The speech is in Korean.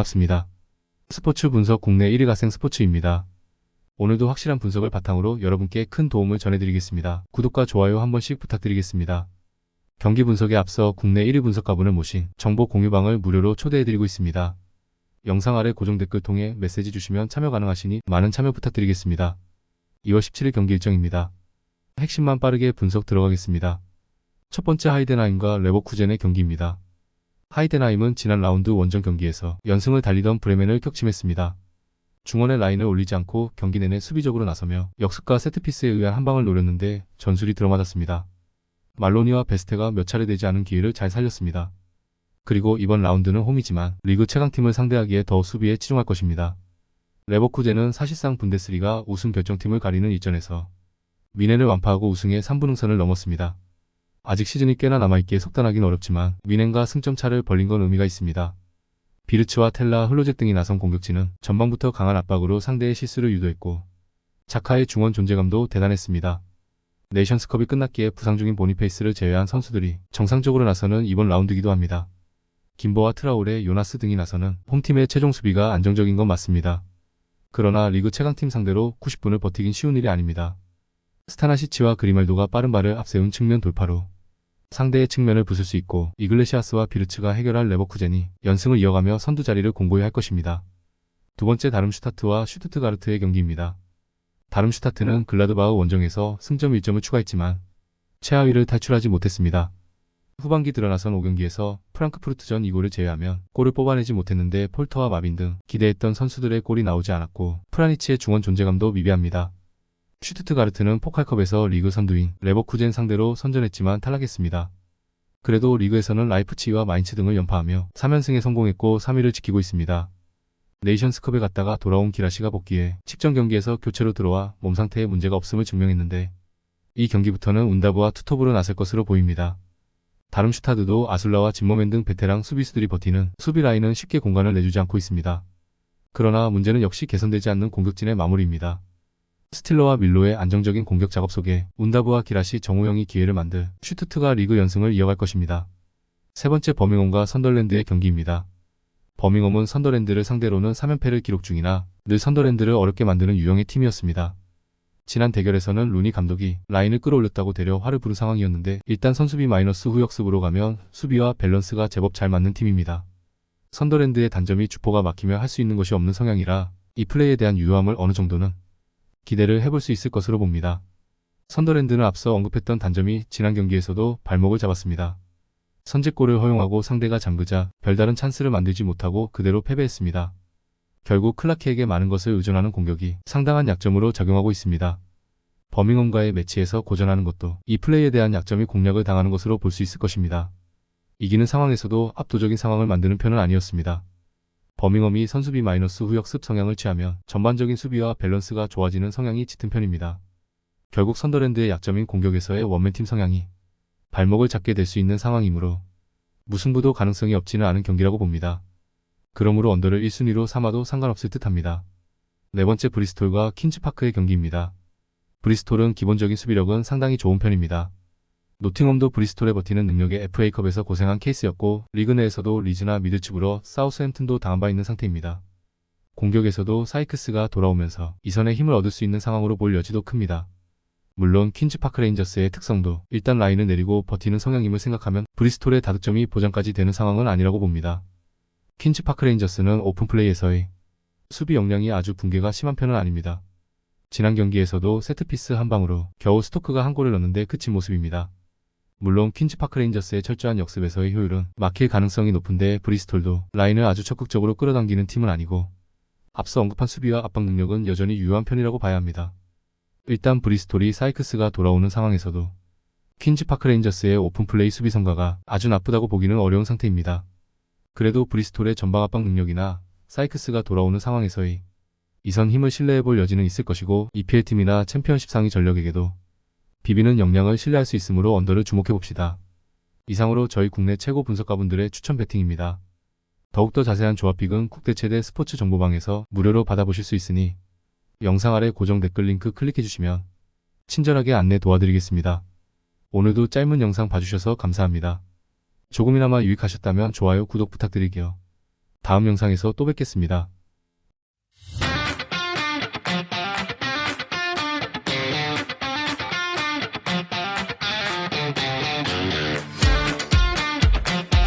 반갑습니다. 스포츠 분석 국내 1위 가생 스포츠입니다. 오늘도 확실한 분석을 바탕으로 여러분께 큰 도움을 전해드리겠습니다. 구독과 좋아요 한 번씩 부탁드리겠습니다. 경기 분석에 앞서 국내 1위 분석가분을 모신 정보 공유방을 무료로 초대해드리고 있습니다. 영상 아래 고정 댓글 통해 메시지 주시면 참여 가능하시니 많은 참여 부탁드리겠습니다. 2월 17일 경기 일정입니다. 핵심만 빠르게 분석 들어가겠습니다. 첫 번째 하이덴하임과 레버쿠젠의 경기입니다. 하이덴하임은 지난 라운드 원정 경기에서 연승을 달리던 브레멘을 격침했습니다. 중원의 라인을 올리지 않고 경기 내내 수비적으로 나서며 역습과 세트피스에 의한 한 방을 노렸는데 전술이 들어맞았습니다. 말로니와 베스테가 몇 차례 되지 않은 기회를 잘 살렸습니다. 그리고 이번 라운드는 홈이지만 리그 최강팀을 상대하기에 더 수비에 치중할 것입니다. 레버쿠젠은 사실상 분데스리가 우승 결정팀을 가리는 이전에서 미넨을 완파하고 우승의 3분 흥선을 넘었습니다. 아직 시즌이 꽤나 남아있기에 속단하긴 어렵지만 미넨과 승점 차를 벌린 건 의미가 있습니다. 비르츠와 텔라, 흘로잭 등이 나선 공격진은 전방부터 강한 압박으로 상대의 실수를 유도했고 자카의 중원 존재감도 대단했습니다. 네이션스컵이 끝났기에 부상 중인 보니페이스를 제외한 선수들이 정상적으로 나서는 이번 라운드이기도 합니다. 김보와 트라오레, 요나스 등이 나서는 홈팀의 최종 수비가 안정적인 건 맞습니다. 그러나 리그 최강팀 상대로 90분을 버티긴 쉬운 일이 아닙니다. 스타나시치와 그리말도가 빠른 발을 앞세운 측면 돌파로 상대의 측면을 부술 수 있고 이글레시아스와 비르츠가 해결할 레버쿠젠이 연승을 이어가며 선두 자리를 공고히 할 것입니다. 두 번째 다름슈타트와 슈투트가르트의 경기입니다. 다름슈타트는 글라드바흐 원정에서 승점 1점을 추가했지만 최하위를 탈출하지 못했습니다. 후반기 드러나선 5경기에서 프랑크푸르트전 2골을 제외하면 골을 뽑아내지 못했는데 폴터와 마빈 등 기대했던 선수들의 골이 나오지 않았고 프라니치의 중원 존재감도 미비합니다. 슈투트가르트는 포칼컵에서 리그 선두인 레버쿠젠 상대로 선전했지만 탈락했습니다. 그래도 리그에서는 라이프치히와 마인츠 등을 연파하며 3연승에 성공했고 3위를 지키고 있습니다. 네이션스컵에 갔다가 돌아온 기라시가 복귀해 직전 경기에서 교체로 들어와 몸 상태에 문제가 없음을 증명했는데 이 경기부터는 운다브와 투톱으로 나설 것으로 보입니다. 다름슈타드도 아술라와 진모맨 등 베테랑 수비수들이 버티는 수비 라인은 쉽게 공간을 내주지 않고 있습니다. 그러나 문제는 역시 개선되지 않는 공격진의 마무리입니다. 스틸러와 밀로의 안정적인 공격 작업 속에 운다브와 기라시 정우영이 기회를 만들 슈투트가 리그 연승을 이어갈 것입니다. 세 번째 버밍엄과 선덜랜드의 경기입니다. 버밍엄은 선더랜드를 상대로는 3연패를 기록 중이나 늘 선더랜드를 어렵게 만드는 유형의 팀이었습니다. 지난 대결에서는 루니 감독이 라인을 끌어올렸다고 데려 화를 부른 상황이었는데 일단 선수비 마이너스 후역습으로 가면 수비와 밸런스가 제법 잘 맞는 팀입니다. 선더랜드의 단점이 주포가 막히며 할 수 있는 것이 없는 성향이라 이 플레이에 대한 유효함을 어느 정도는 기대를 해볼 수 있을 것으로 봅니다. 선더랜드는 앞서 언급했던 단점이 지난 경기에서도 발목을 잡았습니다. 선제골을 허용하고 상대가 잠그자 별다른 찬스를 만들지 못하고 그대로 패배했습니다. 결국 클라키에게 많은 것을 의존하는 공격이 상당한 약점으로 작용하고 있습니다. 버밍엄과의 매치에서 고전하는 것도 이 플레이에 대한 약점이 공략을 당하는 것으로 볼 수 있을 것입니다. 이기는 상황에서도 압도적인 상황을 만드는 편은 아니었습니다. 버밍엄이 선수비 마이너스 후역습 성향을 취하면 전반적인 수비와 밸런스가 좋아지는 성향이 짙은 편입니다. 결국 선더랜드의 약점인 공격에서의 원맨팀 성향이 발목을 잡게 될 수 있는 상황이므로 무승부도 가능성이 없지는 않은 경기라고 봅니다. 그러므로 언더를 1순위로 삼아도 상관없을 듯 합니다. 네 번째 브리스톨과 킨즈파크의 경기입니다. 브리스톨은 기본적인 수비력은 상당히 좋은 편입니다. 노팅엄도 브리스톨에 버티는 능력에 FA컵에서 고생한 케이스였고 리그 내에서도 리즈나 미드츠브로 사우스햄튼도 당한 바 있는 상태입니다. 공격에서도 사이크스가 돌아오면서 이선에 힘을 얻을 수 있는 상황으로 볼 여지도 큽니다. 물론 퀸즈파크 레인저스의 특성도 일단 라인을 내리고 버티는 성향임을 생각하면 브리스톨의 다득점이 보장까지 되는 상황은 아니라고 봅니다. 퀸즈파크 레인저스는 오픈플레이에서의 수비 역량이 아주 붕괴가 심한 편은 아닙니다. 지난 경기에서도 세트피스 한 방으로 겨우 스토크가 한 골을 넣는데 그친 모습입니다. 물론 퀸즈파크 레인저스의 철저한 역습에서의 효율은 막힐 가능성이 높은데 브리스톨도 라인을 아주 적극적으로 끌어당기는 팀은 아니고 앞서 언급한 수비와 압박 능력은 여전히 유효한 편이라고 봐야 합니다. 일단 브리스톨이 사이크스가 돌아오는 상황에서도 퀸즈파크 레인저스의 오픈플레이 수비 성과가 아주 나쁘다고 보기는 어려운 상태입니다. 그래도 브리스톨의 전방 압박 능력이나 사이크스가 돌아오는 상황에서의 이선 힘을 신뢰해볼 여지는 있을 것이고 EPL팀이나 챔피언십 상위 전력에게도 비비는 역량을 신뢰할 수 있으므로 언더를 주목해봅시다. 이상으로 저희 국내 최고 분석가분들의 추천 배팅입니다. 더욱더 자세한 조합픽은 국대 최대 스포츠 정보방에서 무료로 받아보실 수 있으니 영상 아래 고정 댓글 링크 클릭해주시면 친절하게 안내 도와드리겠습니다. 오늘도 짧은 영상 봐주셔서 감사합니다. 조금이나마 유익하셨다면 좋아요, 구독 부탁드릴게요. 다음 영상에서 또 뵙겠습니다.